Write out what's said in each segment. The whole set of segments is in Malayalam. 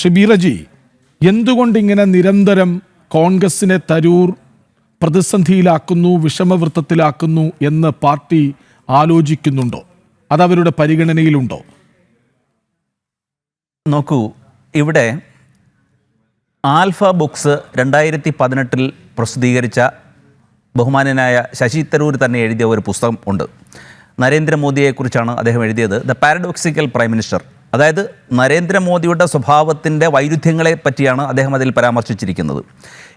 ഷിബീറജി എന്തുകൊണ്ട് ഇങ്ങനെ നിരന്തരം കോൺഗ്രസിനെ തരൂർ പ്രതിസന്ധിയിലാക്കുന്നു വിഷമവൃത്തത്തിലാക്കുന്നു എന്ന് പാർട്ടി ആലോചിക്കുന്നുണ്ടോ? അതവരുടെ പരിഗണനയിലുണ്ടോ? നോക്കൂ ഇവിടെ ആൽഫ ബുക്സ് രണ്ടായിരത്തി പതിനെട്ടിൽ പ്രസിദ്ധീകരിച്ച ബഹുമാനനായ ശശി തരൂർ തന്നെ എഴുതിയ ഒരു പുസ്തകം ഉണ്ട്. നരേന്ദ്രമോദിയെക്കുറിച്ചാണ് അദ്ദേഹം എഴുതിയത്. The paradoxical prime minister. അതായത് നരേന്ദ്രമോദിയുടെ സ്വഭാവത്തിന്റെ വൈരുദ്ധ്യങ്ങളെ പറ്റിയാണ് അദ്ദേഹം അതിൽ പരാമർശിച്ചിരിക്കുന്നത്.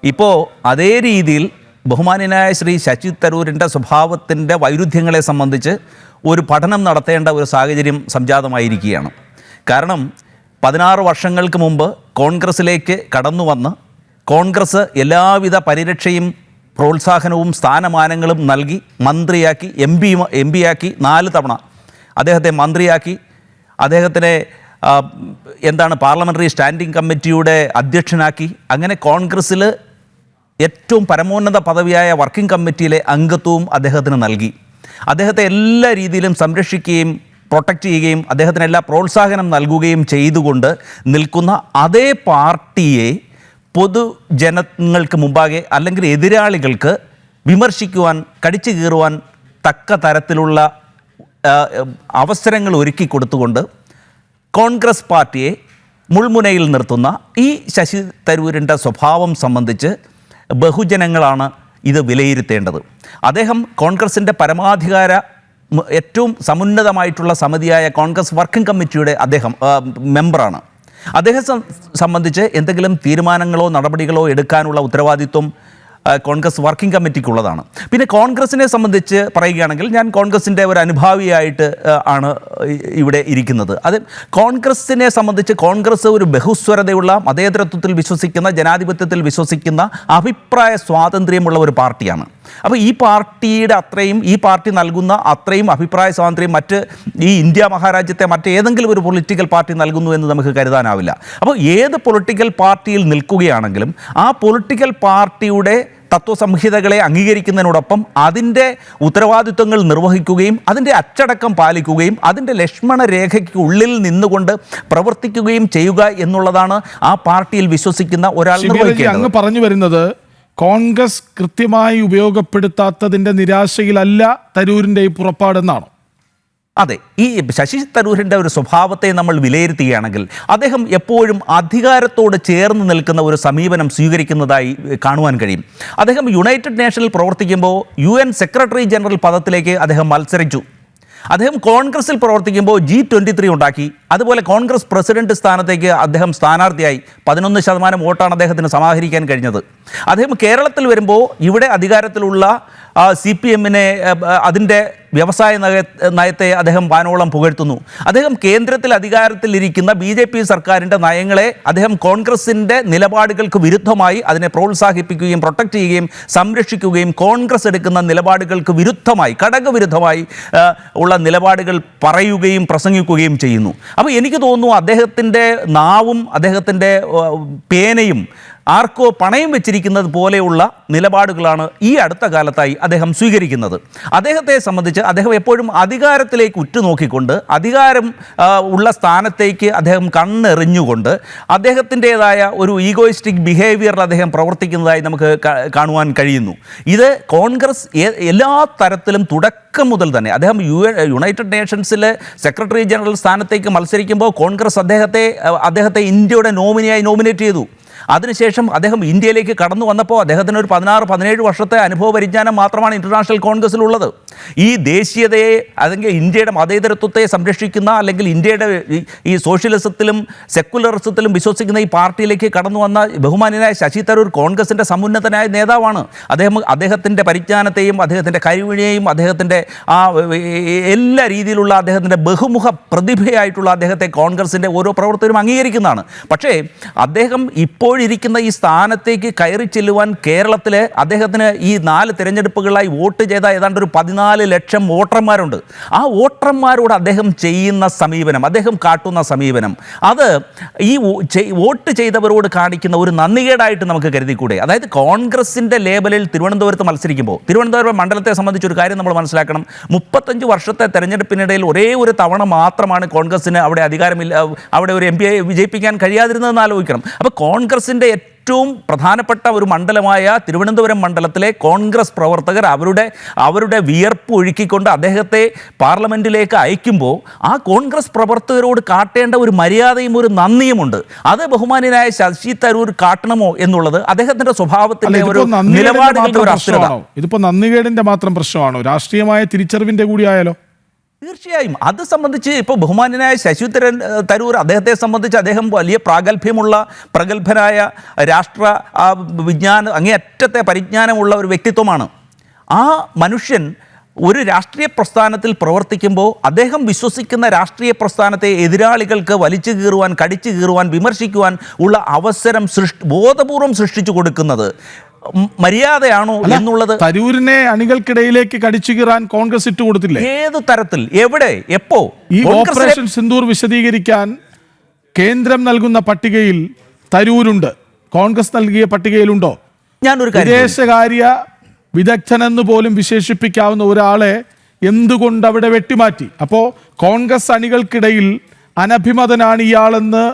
ഇപ്പോൾ അതേ രീതിയിൽ ബഹുമാനായ ശ്രീ ശശി തരൂരിന്റെ സ്വഭാവത്തിന്റെ വൈരുദ്ധ്യങ്ങളെ സംബന്ധിച്ച് ഒരു പഠനം നടത്തേണ്ട ഒരു സാഹചര്യം സംജാതമായിരിക്കുകയാണ്. കാരണം പതിനാറ് വർഷങ്ങൾക്ക് മുമ്പ് കോൺഗ്രസ്സിലേക്ക് കടന്നു വന്ന് കോൺഗ്രസ് എല്ലാവിധ പരിരക്ഷയും പ്രോത്സാഹനവും സ്ഥാനമാനങ്ങളും നൽകി മന്ത്രിയാക്കി എം പി എം പിയാക്കി നാല് തവണ അദ്ദേഹത്തെ മന്ത്രിയാക്കി അദ്ദേഹത്തിനെ എന്താണ് പാർലമെന്ററി സ്റ്റാൻഡിംഗ് കമ്മിറ്റിയുടെ അധ്യക്ഷനാക്കി. അങ്ങനെ കോൺഗ്രസ്സിൽ ഏറ്റവും പരമോന്നത പദവിയായ വർക്കിംഗ് കമ്മിറ്റിയിലെ അംഗത്വവും അദ്ദേഹത്തിന് നൽകി. അദ്ദേഹത്തെ എല്ലാ രീതിയിലും സംരക്ഷിക്കുകയും പ്രൊട്ടക്റ്റ് ചെയ്യുകയും അദ്ദേഹത്തിന് എല്ലാ പ്രോത്സാഹനം നൽകുകയും ചെയ്തുകൊണ്ട് നിൽക്കുന്ന അതേ പാർട്ടിയെ പൊതുജനങ്ങൾക്ക് മുമ്പാകെ അല്ലെങ്കിൽ എതിരാളികൾക്ക് വിമർശിക്കുവാൻ കടിച്ചു കീറുവാൻ തക്ക തരത്തിലുള്ള അവസരങ്ങൾ ഒരുക്കി കൊടുത്തുകൊണ്ട് കോൺഗ്രസ് പാർട്ടിയെ മുൾമുനയിൽ നിർത്തുന്ന ഈ ശശി തരൂരിന്റെ സ്വഭാവം സംബന്ധിച്ച് ബഹുജനങ്ങളാണ് ഇത് വിലയിരുത്തേണ്ടത്. അദ്ദേഹം കോൺഗ്രസിന്റെ പരമാധികാര ഏറ്റവും സമുന്നതമായിട്ടുള്ള സമിതിയായ കോൺഗ്രസ് വർക്കിംഗ് കമ്മിറ്റിയുടെ അദ്ദേഹം മെമ്പറാണ്. അദ്ദേഹം സംബന്ധിച്ച് എന്തെങ്കിലും തീരുമാനങ്ങളോ നടപടികളോ എടുക്കാനുള്ള ഉത്തരവാദിത്വം കോൺഗ്രസ് വർക്കിംഗ് കമ്മിറ്റിക്കുള്ളതാണ്. പിന്നെ കോൺഗ്രസിനെ സംബന്ധിച്ച് പറയുകയാണെങ്കിൽ ഞാൻ കോൺഗ്രസിന്റെ ഒരു അനുഭാവിയായിട്ട് ആണ് ഇവിടെ ഇരിക്കുന്നത്. അത് കോൺഗ്രസിനെ സംബന്ധിച്ച് കോൺഗ്രസ് ഒരു ബഹുസ്വരതയുള്ള മതേതരത്വത്തിൽ വിശ്വസിക്കുന്ന ജനാധിപത്യത്തിൽ വിശ്വസിക്കുന്ന അഭിപ്രായ സ്വാതന്ത്ര്യമുള്ള ഒരു പാർട്ടിയാണ്. അപ്പോൾ ഈ പാർട്ടിയുടെ അത്രയും ഈ പാർട്ടി നൽകുന്ന അത്രയും അഭിപ്രായ സ്വാതന്ത്ര്യം മറ്റ് ഈ ഇന്ത്യ മഹാരാജ്യത്തെ മറ്റേതെങ്കിലും ഒരു പൊളിറ്റിക്കൽ പാർട്ടി നൽകുന്നു എന്ന് നമുക്ക് കരുതാനാവില്ല. അപ്പോൾ ഏത് പൊളിറ്റിക്കൽ പാർട്ടിയിൽ നിൽക്കുകയാണെങ്കിലും ആ പൊളിറ്റിക്കൽ പാർട്ടിയുടെ തത്വസംഹിതകളെ അംഗീകരിക്കുന്നതിനോടൊപ്പം അതിന്റെ ഉത്തരവാദിത്വങ്ങൾ നിർവഹിക്കുകയും അതിന്റെ അച്ചടക്കം പാലിക്കുകയും അതിന്റെ ലക്ഷ്മണ രേഖയ്ക്ക് ഉള്ളിൽ നിന്നുകൊണ്ട് പ്രവർത്തിക്കുകയും ചെയ്യുക എന്നുള്ളതാണ് ആ പാർട്ടിയിൽ വിശ്വസിക്കുന്ന ഒരാൾ അങ്ങ് പറഞ്ഞു വരുന്നത് കോൺഗ്രസ് കൃത്യമായി ഉപയോഗപ്പെടുത്താത്തതിന്റെ നിരാശയിലല്ല തരൂരിന്റെ ഈ പുറപ്പാടെന്നാണോ? അതെ ഈ ശശി തരൂരിന്റെ ഒരു സ്വഭാവത്തെ നമ്മൾ വിലയിരുത്തുകയാണെങ്കിൽ അദ്ദേഹം എപ്പോഴും അധികാരത്തോട് ചേർന്ന് നിൽക്കുന്ന ഒരു സമീപനം സ്വീകരിക്കുന്നതായി കാണുവാൻ കഴിയും. അദ്ദേഹം യുണൈറ്റഡ് നേഷനിൽ പ്രവർത്തിക്കുമ്പോൾ യു എൻ സെക്രട്ടറി ജനറൽ പദത്തിലേക്ക് അദ്ദേഹം മത്സരിച്ചു. അദ്ദേഹം കോൺഗ്രസിൽ പ്രവർത്തിക്കുമ്പോൾ ജി ട്വന്റി ത്രീ ഉണ്ടാക്കി. അതുപോലെ കോൺഗ്രസ് പ്രസിഡന്റ് സ്ഥാനത്തേക്ക് അദ്ദേഹം സ്ഥാനാർത്ഥിയായി പതിനൊന്ന് ശതമാനം വോട്ടാണ് അദ്ദേഹത്തിന് സമാഹരിക്കാൻ കഴിഞ്ഞത്. അദ്ദേഹം കേരളത്തിൽ വരുമ്പോൾ ഇവിടെ അധികാരത്തിലുള്ള സി പി എമ്മിനെ അതിന്റെ വ്യവസായ നയ നയത്തെ അദ്ദേഹം വാനോളം പുകഴ്ത്തുന്നു. അദ്ദേഹം കേന്ദ്രത്തിൽ അധികാരത്തിലിരിക്കുന്ന ബി ജെ പി സർക്കാരിന്റെ നയങ്ങളെ അദ്ദേഹം കോൺഗ്രസിന്റെ നിലപാടുകൾക്ക് വിരുദ്ധമായി അതിനെ പ്രോത്സാഹിപ്പിക്കുകയും പ്രൊട്ടക്റ്റ് ചെയ്യുകയും സംരക്ഷിക്കുകയും കോൺഗ്രസ് എടുക്കുന്ന നിലപാടുകൾക്ക് വിരുദ്ധമായി ഘടകവിരുദ്ധമായി വിരുദ്ധമായി ഉള്ള നിലപാടുകൾ പറയുകയും പ്രസംഗിക്കുകയും ചെയ്യുന്നു. അപ്പോൾ എനിക്ക് തോന്നുന്നു അദ്ദേഹത്തിന്റെ നാവും അദ്ദേഹത്തിന്റെ പേനയും ആർക്കോ പണയം വെച്ചിരിക്കുന്നത് പോലെയുള്ള നിലപാടുകളാണ് ഈ അടുത്ത കാലത്തായി അദ്ദേഹം സ്വീകരിക്കുന്നത്. അദ്ദേഹത്തെ സംബന്ധിച്ച് അദ്ദേഹം എപ്പോഴും അധികാരത്തിലേക്ക് ഉറ്റുനോക്കിക്കൊണ്ട് അധികാരം ഉള്ള സ്ഥാനത്തേക്ക് അദ്ദേഹം കണ്ണെറിഞ്ഞുകൊണ്ട് അദ്ദേഹത്തിന്റെതായ ഒരു ഈഗോയിസ്റ്റിക് ബിഹേവിയറിൽ അദ്ദേഹം പ്രവർത്തിക്കുന്നതായി നമുക്ക് കാണുവാൻ കഴിയുന്നു. ഇത് കോൺഗ്രസ് എല്ലാ തരത്തിലും തുടക്കം മുതൽ തന്നെ അദ്ദേഹം യു യുണൈറ്റഡ് നേഷൻസിലെ സെക്രട്ടറി ജനറൽ സ്ഥാനത്തേക്ക് മത്സരിക്കുമ്പോൾ കോൺഗ്രസ് അദ്ദേഹത്തെ അദ്ദേഹത്തെ ഇന്ത്യയുടെ നോമിനിയായി നോമിനേറ്റ് ചെയ്തു. അതിനുശേഷം അദ്ദേഹം ഇന്ത്യയിലേക്ക് കടന്നു വന്നപ്പോൾ അദ്ദേഹത്തിന് ഒരു പതിനാറ് പതിനേഴ് വർഷത്തെ അനുഭവ പരിജ്ഞാനം മാത്രമാണ് ഇന്റർനാഷണൽ കോൺഗ്രസ്സിലുള്ളത് ഈ ദേശീയതയെ അല്ലെങ്കിൽ ഇന്ത്യയുടെ മതേതരത്വത്തെ സംരക്ഷിക്കുന്ന അല്ലെങ്കിൽ ഇന്ത്യയുടെ ഈ- സോഷ്യലിസത്തിലും സെക്കുലറിസത്തിലും വിശ്വസിക്കുന്ന ഈ പാർട്ടിയിലേക്ക് കടന്നു വന്ന ബഹുമാനായ ശശി തരൂർ കോൺഗ്രസിന്റെ സമുന്നതനായ നേതാവാണ്. അദ്ദേഹം അദ്ദേഹത്തിന്റെ പരിജ്ഞാനത്തെയും അദ്ദേഹത്തിന്റെ കഴിവിനെയും അദ്ദേഹത്തിന്റെ ആ എല്ലാ രീതിയിലുള്ള അദ്ദേഹത്തിന്റെ ബഹുമുഖ പ്രതിഭയായിട്ടുള്ള അദ്ദേഹത്തെ കോൺഗ്രസിന്റെ ഓരോ പ്രവർത്തകരും അംഗീകരിക്കുന്നതാണ്. പക്ഷേ അദ്ദേഹം ഇപ്പോഴും ഇപ്പോഴിരിക്കുന്ന ഈ സ്ഥാനത്തേക്ക് കയറി ചെല്ലുവാൻ കേരളത്തിലെ അദ്ദേഹത്തിന് ഈ നാല് തിരഞ്ഞെടുപ്പുകളായി വോട്ട് ചെയ്ത ഏതാണ്ട് ഒരു പതിനാല് ലക്ഷം വോട്ടർമാരുണ്ട്. ആ വോട്ടർമാരോട് അദ്ദേഹം ചെയ്യുന്ന സമീപനം അദ്ദേഹം കാട്ടുന്ന സമീപനം അത് ഈ വോട്ട് ചെയ്തവരോട് കാണിക്കുന്ന ഒരു നന്ദികേടായിട്ട് നമുക്ക് കരുതിക്കൂടെ? അതായത് കോൺഗ്രസിന്റെ ലേബലിൽ തിരുവനന്തപുരത്ത് മത്സരിക്കുമ്പോൾ തിരുവനന്തപുരം മണ്ഡലത്തെ സംബന്ധിച്ച് ഒരു കാര്യം നമ്മൾ മനസ്സിലാക്കണം. മുപ്പത്തഞ്ച് വർഷത്തെ തെരഞ്ഞെടുപ്പിനിടയിൽ ഒരേ ഒരു തവണ മാത്രമാണ് കോൺഗ്രസിന് അവിടെ അധികാരമില്ല അവിടെ ഒരു എം പിയെ വിജയിപ്പിക്കാൻ കഴിയാതിരുന്നതെന്ന് ആലോചിക്കണം. അപ്പോൾ കോൺഗ്രസിന്റെ ഏറ്റവും പ്രധാനപ്പെട്ട ഒരു മണ്ഡലമായ തിരുവനന്തപുരം മണ്ഡലത്തിലെ കോൺഗ്രസ് പ്രവർത്തകർ അവരുടെ അവരുടെ വിയർപ്പ് ഒഴുക്കിക്കൊണ്ട് അദ്ദേഹത്തെ പാർലമെന്റിലേക്ക് അയക്കുമ്പോൾ ആ കോൺഗ്രസ് പ്രവർത്തകരോട് കാട്ടേണ്ട ഒരു മര്യാദയും ഒരു നന്ദിയുമുണ്ട് അത് ബഹുമാന്യനായ ശശി തരൂർ കാട്ടണമോ എന്നുള്ളത് അദ്ദേഹത്തിന്റെ സ്വഭാവത്തിലെ സ്വഭാവത്തിന്റെ ഒരു നിലപാടിന്റെ ഒരു അസ്ഥിരത. ഇതിപ്പോ നന്ദികേടിന്റെ മാത്രം പ്രശ്നമാണോ? രാഷ്ട്രീയമായ തിരിച്ചറിവിന്റെ കൂടി ആയാലോ? തീർച്ചയായും. അത് സംബന്ധിച്ച് ഇപ്പോൾ ബഹുമാന്യനായ ശശിധരൻ തരൂർ അദ്ദേഹത്തെ സംബന്ധിച്ച് അദ്ദേഹം വലിയ പ്രാഗൽഭ്യമുള്ള പ്രഗത്ഭനായ രാഷ്ട്ര വിജ്ഞാന അങ്ങേയറ്റത്തെ പരിജ്ഞാനമുള്ള ഒരു വ്യക്തിത്വമാണ്. ആ മനുഷ്യൻ ഒരു രാഷ്ട്രീയ പ്രസ്ഥാനത്തിൽ പ്രവർത്തിക്കുമ്പോൾ അദ്ദേഹം വിശ്വസിക്കുന്ന രാഷ്ട്രീയ പ്രസ്ഥാനത്തെ എതിരാളികൾക്ക് വലിച്ചു കീറുവാൻ കടിച്ചു കീറുവാൻ വിമർശിക്കുവാൻ ഉള്ള അവസരം സൃഷ്ടി ബോധപൂർവം സൃഷ്ടിച്ചു കൊടുക്കുന്നത്. മര്യാദയാണോ എന്നുള്ളത് തരൂരിനെ അണികൾക്കിടയിലേക്ക് കടിച്ചു കീറാൻ കോൺഗ്രസ് ഇട്ട് കൊടുത്തില്ലേ ഏത് തരത്തിൽ? എവിടെ? എപ്പോ? ഈ ഓപ്പറേഷൻ സിന്ദൂർ വിശദീകരിക്കാൻ കേന്ദ്രം നൽകുന്ന പട്ടികയിൽ തരൂരുണ്ട്. കോൺഗ്രസ് നൽകിയ പട്ടികയിലുണ്ടോ? ഞാനൊരു. വിദേശകാര്യ വിദഗ്ധനെന്ന് പോലും വിശേഷിപ്പിക്കാവുന്ന ഒരാളെ എന്തുകൊണ്ട് അവിടെ വെട്ടിമാറ്റി? അപ്പോൾ കോൺഗ്രസ് അണികൾക്കിടയിൽ അനഭിമതനാണ് ഇയാളെന്ന്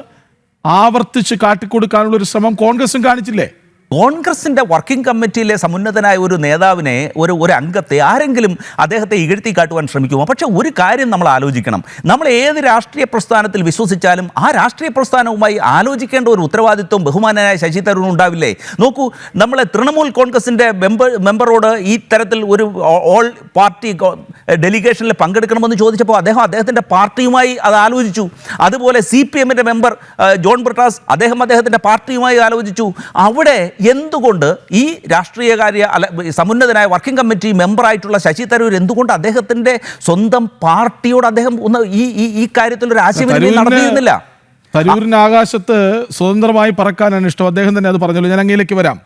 ആവർത്തിച്ച് കാട്ടിക്കൊടുക്കാനുള്ള ഒരു ശ്രമം കോൺഗ്രസും കാണിച്ചില്ലേ? കോൺഗ്രസിന്റെ വർക്കിംഗ് കമ്മിറ്റിയിലെ സമുന്നതനായ ഒരു നേതാവിനെ ഒരു ഒരു അംഗത്തെ ആരെങ്കിലും അദ്ദേഹത്തെ ഇകഴ്ത്തി കാട്ടുവാൻ ശ്രമിക്കുമോ? പക്ഷെ ഒരു കാര്യം നമ്മൾ ആലോചിക്കണം. നമ്മൾ ഏത് രാഷ്ട്രീയ പ്രസ്ഥാനത്തിൽ വിശ്വസിച്ചാലും ആ രാഷ്ട്രീയ പ്രസ്ഥാനവുമായി ആലോചിക്കേണ്ട ഒരു ഉത്തരവാദിത്വം ബഹുമാനായ ശശി തരൂർ ഉണ്ടാവില്ലേ? നോക്കൂ നമ്മളെ തൃണമൂൽ കോൺഗ്രസിന്റെ മെമ്പർ മെമ്പറോട് ഈ തരത്തിൽ ഒരു ഓൾ പാർട്ടി ഡെലിഗേഷനിൽ പങ്കെടുക്കണമെന്ന് ചോദിച്ചപ്പോൾ അദ്ദേഹം അദ്ദേഹത്തിന്റെ പാർട്ടിയുമായി അത് ആലോചിച്ചു. അതുപോലെ സി പി എമ്മിന്റെ മെമ്പർ ജോൺ ബ്രിട്ടാസ് അദ്ദേഹം അദ്ദേഹത്തിന്റെ പാർട്ടിയുമായി ആലോചിച്ചു. അവിടെ എന്തുകൊണ്ട് ഈ രാഷ്ട്രീയകാര്യ അല്ല സമുന്നതനായ വർക്കിംഗ് കമ്മിറ്റി മെമ്പറായിട്ടുള്ള ശശി തരൂർ എന്തുകൊണ്ട് അദ്ദേഹത്തിന്റെ സ്വന്തം പാർട്ടിയോട് അദ്ദേഹം ഒന്ന് ഈ ഈ ഈ കാര്യത്തിൽ ഒരു ആശയവിനിമയം നടത്തിയിരുന്നില്ല? തരൂരിന് ആകാശത്ത് സ്വതന്ത്രമായി പറക്കാനാണ് ഇഷ്ടം. അദ്ദേഹം തന്നെ അത് പറഞ്ഞല്ലോ ഞാൻ അങ്ങയിലേക്ക് വരാം.